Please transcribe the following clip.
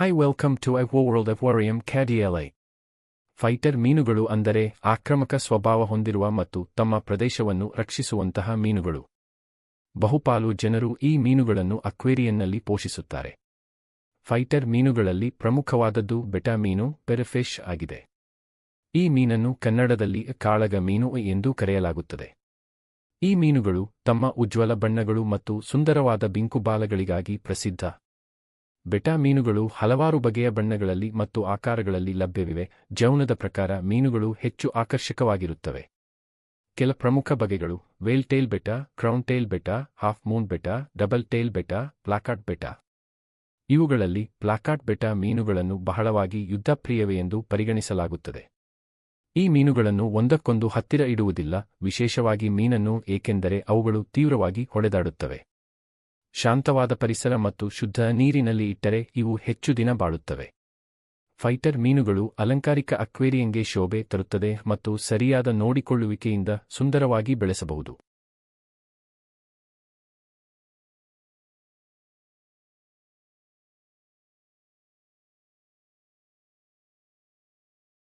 Hi to to world of aquarium ಕ್ಯಾಡಿಯಲೈ fighter ಮೀನುಗಳು ಅಂದರೆ ಆಕ್ರಮಕ ಸ್ವಭಾವ ಹೊಂದಿರುವ ಮತ್ತು ತಮ್ಮ ಪ್ರದೇಶವನ್ನು ರಕ್ಷಿಸುವಂತಹ ಮೀನುಗಳು. ಬಹುಪಾಲು ಜನರು ಈ ಮೀನುಗಳನ್ನು ಅಕ್ವೇರಿಯನ್ನಲ್ಲಿ ಪೋಷಿಸುತ್ತಾರೆ. ಫೈಟರ್ ಮೀನುಗಳಲ್ಲಿ ಪ್ರಮುಖವಾದದ್ದು ಬೆಟಾ ಮೀನು, ಪೆರಫಿಶ್ ಆಗಿದೆ. ಈ ಮೀನನ್ನು ಕನ್ನಡದಲ್ಲಿ ಕಾಳಗ ಮೀನು ಎಂದು ಕರೆಯಲಾಗುತ್ತದೆ. ಈ ಮೀನುಗಳು ತಮ್ಮ ಉಜ್ವಲ ಬಣ್ಣಗಳು ಮತ್ತು ಸುಂದರವಾದ ಬಿಂಕುಬಾಲಗಳಿಗಾಗಿ ಪ್ರಸಿದ್ಧ. ಬೆಟಾ ಮೀನುಗಳು ಹಲವಾರು ಬಗೆಯ ಬಣ್ಣಗಳಲ್ಲಿ ಮತ್ತು ಆಕಾರಗಳಲ್ಲಿ ಲಭ್ಯವಿವೆ. ಜೌನದ ಪ್ರಕಾರ ಮೀನುಗಳು ಹೆಚ್ಚು ಆಕರ್ಷಕವಾಗಿರುತ್ತವೆ. ಕೆಲ ಪ್ರಮುಖ ಬಗೆಗಳು veil tail betta crown tail betta half moon betta double tail betta plakat betta. ಇವುಗಳಲ್ಲಿ ಪ್ಲಾಕಾಟ್ ಬೆಟಾ ಮೀನುಗಳನ್ನು ಬಹಳವಾಗಿ ಯುದ್ಧಪ್ರಿಯವೇ ಎಂದು ಪರಿಗಣಿಸಲಾಗುತ್ತದೆ. ಈ ಮೀನುಗಳನ್ನು ಒಂದಕ್ಕೊಂದು ಹತ್ತಿರ ಇಡುವುದಿಲ್ಲ, ವಿಶೇಷವಾಗಿ ಮೀನನ್ನು, ಏಕೆಂದರೆ ಅವುಗಳು ತೀವ್ರವಾಗಿ ಹೊಡೆದಾಡುತ್ತವೆ. ಶಾಂತವಾದ ಪರಿಸರ ಮತ್ತು ಶುದ್ಧ ನೀರಿನಲ್ಲಿ ಇಟ್ಟರೆ ಇವು ಹೆಚ್ಚು ದಿನ ಬಾಳುತ್ತವೆ. ಫೈಟರ್ ಮೀನುಗಳು ಅಲಂಕಾರಿಕ ಅಕ್ವೇರಿಯಂಗೆ ಶೋಭೆ ತರುತ್ತದೆ ಮತ್ತು ಸರಿಯಾದ ನೋಡಿಕೊಳ್ಳುವಿಕೆಯಿಂದ ಸುಂದರವಾಗಿ ಬೆಳೆಸಬಹುದು.